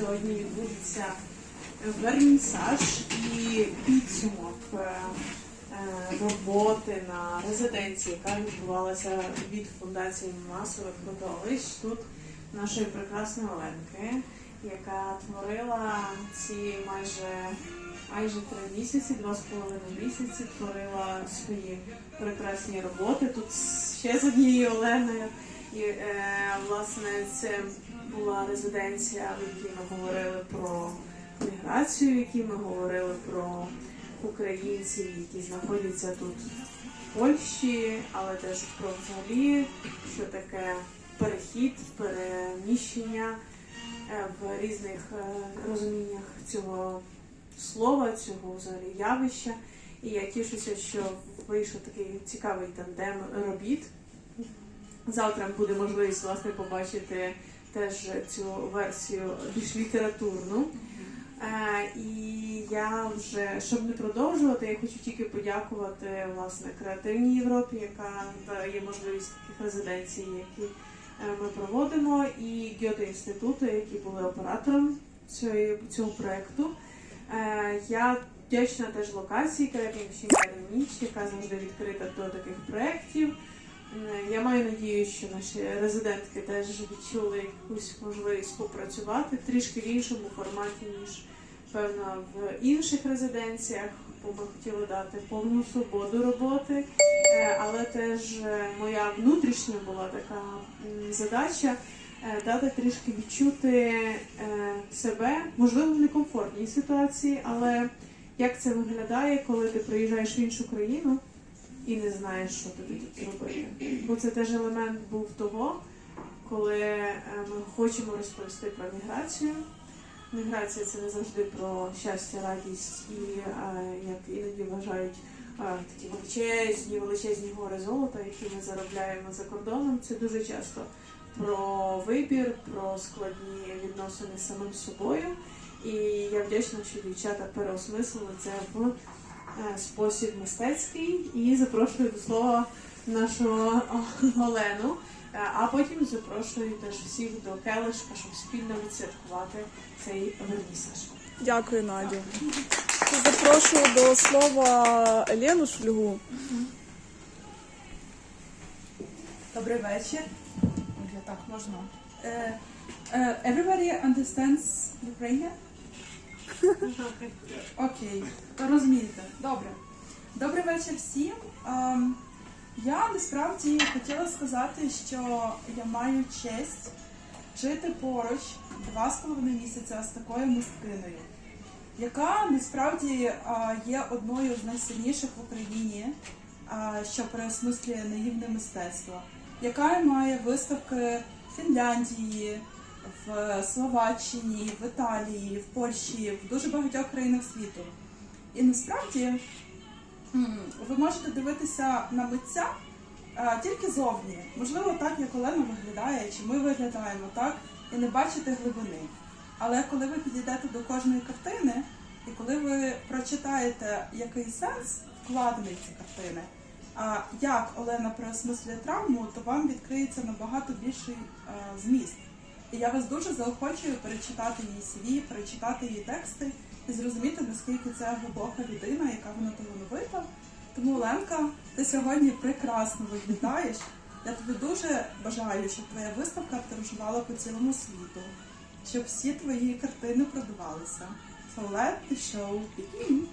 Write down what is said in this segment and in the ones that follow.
сьогодні відбудеться вернісаж і підсумок е, е, роботи на резиденції, яка відбувалася від фундації масових фотовищ тут нашої прекрасної Оленки, яка творила ці майже майже три місяці, два з половиною місяці, творила свої прекрасні роботи. Тут ще з однією Оленою. І е, власне це була резиденція, в якій ми говорили про міграцію, в якій ми говорили про українців, які знаходяться тут в Польщі, але теж про взагалі, що таке перехід, переміщення е, в різних е, розуміннях цього слова, цього взагалі явища. І я тішуся, що вийшов такий цікавий тандем робіт. Завтра буде можливість власне побачити теж цю версію більш літературну. Е, і я вже, щоб не продовжувати, я хочу тільки подякувати власне креативній Європі, яка дає можливість таких резиденцій, які е, ми проводимо, і Гьоте інституту, які були оператором цієї, цього проєкту. Е, я вдячна теж локації Карабін ніч, яка завжди відкрита до таких проєктів. Е, Я маю надію, що наші резидентки теж відчули якусь можливість попрацювати трішки в іншому форматі, ніж певно в інших резиденціях, бо ми хотіли дати повну свободу роботи. Е, Але теж е, моя внутрішня була така задача дати трішки відчути себе, можливо, в некомфортній ситуації, але як це виглядає, коли ти приїжджаєш в іншу країну і не знаєш, що тобі тут робити. Бо це теж елемент був того, коли е, ми хочемо розповісти про міграцію. Міграція це не завжди про щастя, радість і, е, як іноді вважають, е, такі величезні, величезні гори золота, які ми заробляємо за кордоном. Це дуже часто про вибір, про складні відносини з самим собою. І я вдячна, що дівчата переосмислили це в спосіб мистецький і запрошую до слова нашу Олену. Е, А потім запрошую теж всіх до келишка, щоб спільно відсвяткувати цей вернісаж. Дякую, Надю. Запрошую до слова Лену Шульгу. Добрий вечір. Вже так можна. Е, е, everybody understands Ukrainian? Окей, розумієте. Добре. Добрий вечір всім. Ем, я насправді хотіла сказати, що я маю честь жити поруч два з половиною місяця з такою мисткиною, яка насправді а, є одною з найсильніших в Україні, що переосмислює наївне мистецтво, яка має виставки Фінляндії, в Словаччині, в Італії, в Польщі, в дуже багатьох країнах світу. І насправді ви можете дивитися на митця тільки зовні. Можливо, так, як Олена виглядає, чи ми виглядаємо так, і не бачите глибини. Але коли ви підійдете до кожної картини, і коли ви прочитаєте, який сенс вкладений ці картини, а як Олена переосмислює травму, то вам відкриється набагато більший е, зміст. І я вас дуже заохочую перечитати її CV, перечитати її тексти і зрозуміти, наскільки це глибока людина, яка вона талановита. Тому, Оленка, ти сьогодні прекрасно виглядаєш. Я тобі дуже бажаю, щоб твоя виставка подорожувала по цілому світу, щоб всі твої картини продавалися. So let the show begin.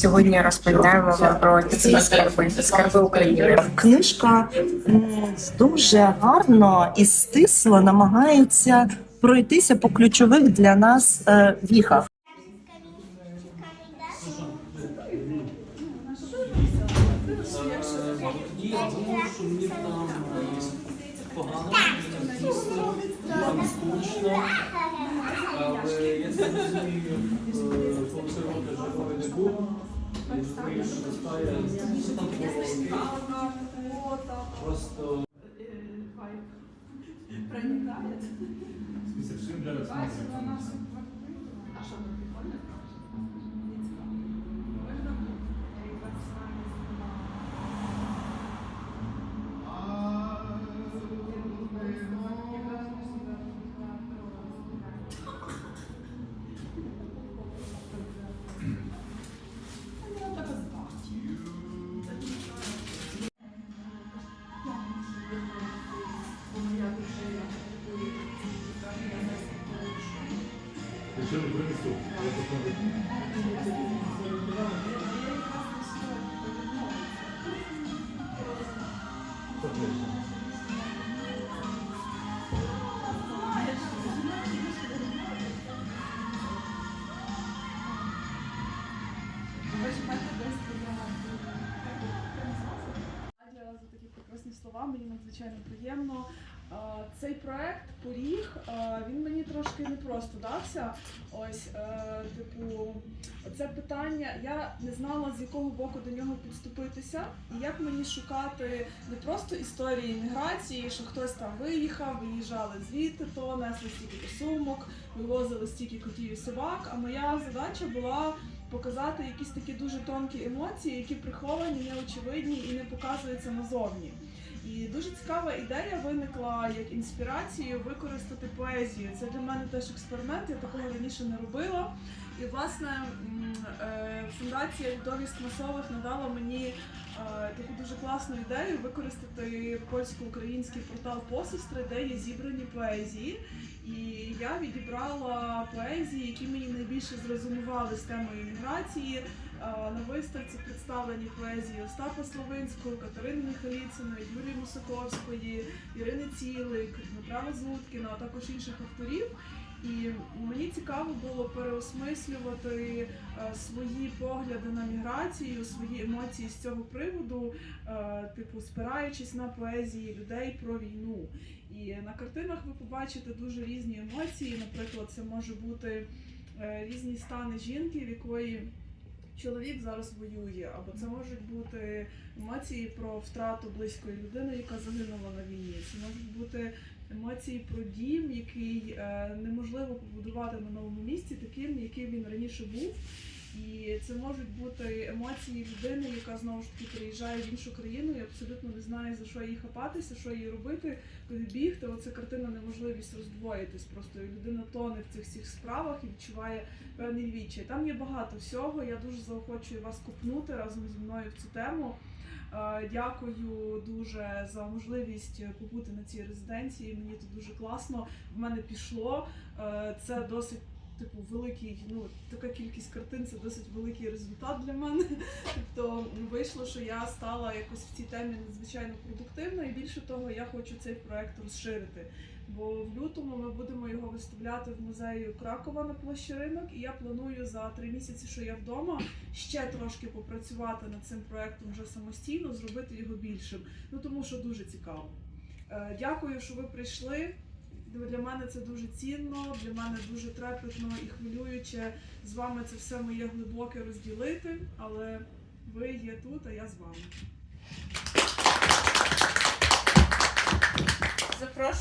Сьогодні розповідаємо вам про ці скарби, скарби України. Книжка дуже гарно і стисло намагається пройтися по ключових для нас е, віхах. Але я це розумію, коли ти робиш живої що стає, що там було просто слова. Мені надзвичайно приємно. Цей проект поріг він мені трошки непросто дався. Ось, е, типу, це питання. Я не знала з якого боку до нього підступитися, і як мені шукати не просто історії міграції, що хтось там виїхав, виїжджали звідти, то несли стільки сумок, вивозили стільки котів і собак. А моя задача була показати якісь такі дуже тонкі емоції, які приховані, неочевидні і не показуються назовні. І дуже цікава ідея виникла як інспірацію використати поезію. Це для мене теж експеримент, я такого раніше не робила. І власне е, фундація Відовість масових надала мені е, таку дуже класну ідею використати польсько-український портал посестри, де є зібрані поезії. І я відібрала поезії, які мені найбільше зрезонували з темою міграції. На виставці представлені поезії Остапа Словинського, Катерини Михаліциної, Юлії Мусаковської, Ірини Цілик, Дмитра Лазуткіна, а також інших авторів. І мені цікаво було переосмислювати е, свої погляди на міграцію, свої емоції з цього приводу, е, типу спираючись на поезії людей про війну. І на картинах ви побачите дуже різні емоції. Наприклад, це може бути е, різні стани жінки, в якої чоловік зараз воює, або це можуть бути емоції про втрату близької людини, яка загинула на війні. Це можуть бути емоції про дім, який е, неможливо побудувати на новому місці, таким, яким він раніше був. І це можуть бути емоції людини, яка знову ж таки приїжджає в іншу країну і абсолютно не знає за що їй хапатися, що їй робити, куди бігти. Оце картина неможливість роздвоїтись. Просто людина тоне в цих всіх справах і відчуває певний відчай. Там є багато всього. Я дуже заохочую вас купнути разом зі мною в цю тему. Е, Дякую дуже за можливість побути на цій резиденції. Мені тут дуже класно. В мене пішло. Е, Це досить. Типу, великий, ну така кількість картин це досить великий результат для мене. Тобто вийшло, що я стала якось в цій темі надзвичайно продуктивна, і більше того, я хочу цей проект розширити. Бо в лютому ми будемо його виставляти в музеї Кракова на площі ринок, і я планую за три місяці, що я вдома, ще трошки попрацювати над цим проектом вже самостійно, зробити його більшим. Ну тому що дуже цікаво. Е, Дякую, що ви прийшли. Для мене це дуже цінно, для мене дуже трепетно і хвилююче з вами це все моє глибоке розділити, але ви є тут, а я з вами. Запрошую.